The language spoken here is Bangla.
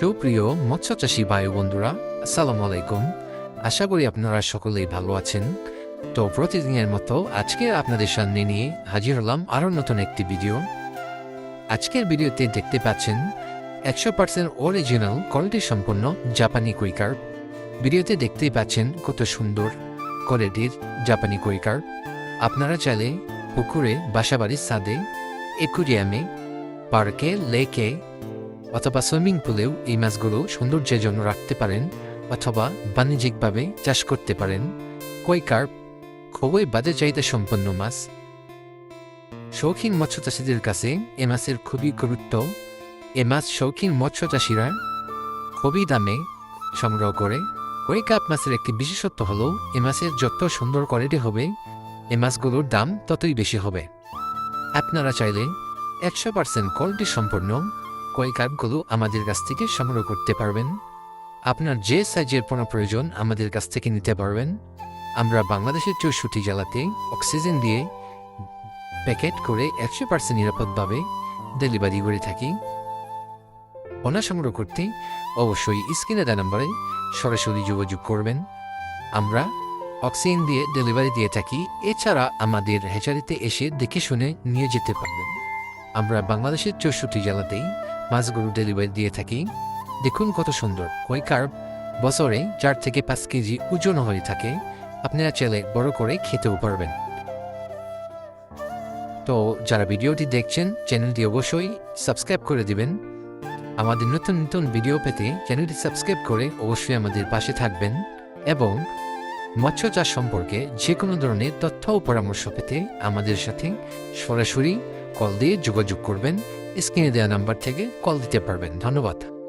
সুপ্রিয় মৎস্য চাষী ভাই বন্ধুরা, আসসালামু আলাইকুম। আশা করি আপনারা সকলেই ভালো আছেন। তো প্রতিদিনের মতো আজকে আপনাদের সামনে নিয়ে হাজির হলাম আরও নতুন একটি ভিডিও। আজকের ভিডিওতে দেখতে পাচ্ছেন, একশো পার্সেন্ট অরিজিনাল কোয়ালিটি সম্পন্ন জাপানি কুইকার ভিডিওতে দেখতেই পাচ্ছেন কত সুন্দর কোয়ালিটির জাপানি কুইকার আপনারা চাইলে পুকুরে, বাসাবাড়ির সাদে একুরিয়ামে, পার্কে, লেকে অথবা সুইমিং পুলেও এই মাছগুলো সৌন্দর্যের জন্য রাখতে পারেন অথবা বাণিজ্যিকভাবে চাষ করতে পারেন। কই কার্প খুবই বাজে চাহিদা সম্পন্ন মাছ। শৌখিন মৎস্য চাষিদের কাছে এ মাছের খুবই গুরুত্ব। এ মাছ শৌখিন মৎস্য চাষিরা খুবই দামে সংগ্রহ করে। কই কাপ মাছের একটি বিশেষত্ব হলো, এ মাছের যত সুন্দর কোয়ালিটি হবে, এ মাছগুলোর দাম ততই বেশি হবে। আপনারা চাইলে একশো পার্সেন্ট কোয়ালিটি সম্পন্ন কই কার্পগুলো আমাদের কাছ থেকে সংগ্রহ করতে পারবেন। আপনার যে সাইজের পণ্য প্রয়োজন আমাদের কাছ থেকে নিতে পারবেন। আমরা বাংলাদেশের চৌষট্টি জেলাতে অক্সিজেন দিয়ে প্যাকেট করে একশো পার্সেন্ট নিরাপদভাবে ডেলিভারি করে থাকি। পণ্য সংগ্রহ করতে অবশ্যই স্ক্রিনে দেওয়া নম্বরে সরাসরি যোগাযোগ করবেন। আমরা অক্সিজেন দিয়ে ডেলিভারি দিয়ে থাকি। এছাড়া আমাদের হেচারিতে এসে দেখে শুনে নিয়ে যেতে পারবেন। আমরা বাংলাদেশের চৌষট্টি জেলাতেই মাছগুলো ডেলিভারি দিয়ে থাকি। দেখুন কত সুন্দর। কই কার্প বছরে চার থেকে পাঁচ কেজি ওজন হয়ে থাকে। আপনারা চাইলে বড় করে খেতেও পারবেন। তো যারা ভিডিওটি দেখছেন, চ্যানেলটি অবশ্যই সাবস্ক্রাইব করে দিবেন। আমাদের নতুন নতুন ভিডিও পেতে চ্যানেলটি সাবস্ক্রাইব করে অবশ্যই আমাদের পাশে থাকবেন এবং মৎস্য চাষ সম্পর্কে যে কোনো ধরনের তথ্য ও পরামর্শ পেতে আমাদের সাথে সরাসরি কল দিয়ে যোগাযোগ করবেন। স্ক্রিনে দেওয়া নাম্বার থেকে কল দিতে পারবেন। ধন্যবাদ।